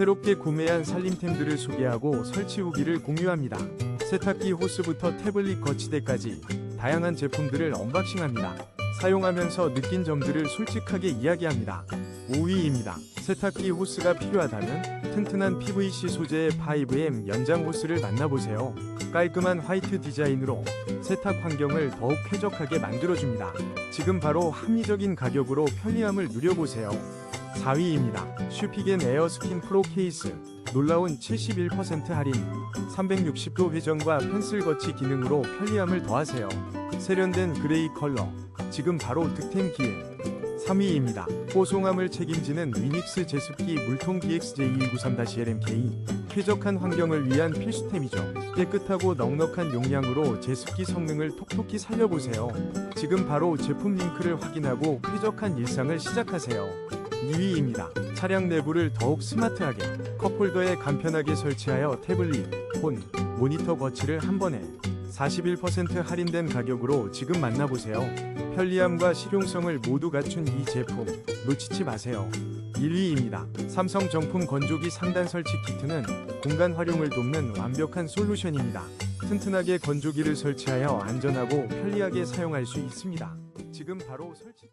새롭게 구매한 살림템들을 소개하고 설치 후기를 공유합니다. 세탁기 호스부터 태블릿 거치대까지 다양한 제품들을 언박싱합니다. 사용하면서 느낀 점들을 솔직하게 이야기합니다. 5위입니다. 세탁기 호스가 필요하다면 튼튼한 PVC 소재의 5M 연장 호스를 만나보세요. 깔끔한 화이트 디자인으로 세탁 환경을 더욱 쾌적하게 만들어줍니다. 지금 바로 합리적인 가격으로 편리함을 누려보세요. 4위입니다. 슈피겐 에어스킨 프로 케이스. 놀라운 71% 할인, 360도 회전과 펜슬 거치 기능으로 편리함을 더하세요. 세련된 그레이 컬러. 지금 바로 득템 기회. 3위입니다. 뽀송함을 책임지는 위닉스 제습기 물통 DX-J193-LMK. 쾌적한 환경을 위한 필수템이죠. 깨끗하고 넉넉한 용량으로 제습기 성능을 톡톡히 살려보세요. 지금 바로 제품 링크를 확인하고 쾌적한 일상을 시작하세요. 2위입니다. 차량 내부를 더욱 스마트하게 컵홀더에 간편하게 설치하여 태블릿, 폰, 모니터 거치를 한 번에 41% 할인된 가격으로 지금 만나보세요. 편리함과 실용성을 모두 갖춘 이 제품 놓치지 마세요. 1위입니다. 삼성 정품 건조기 상단 설치 키트는 공간 활용을 돕는 완벽한 솔루션입니다. 튼튼하게 건조기를 설치하여 안전하고 편리하게 사용할 수 있습니다. 지금 바로 설치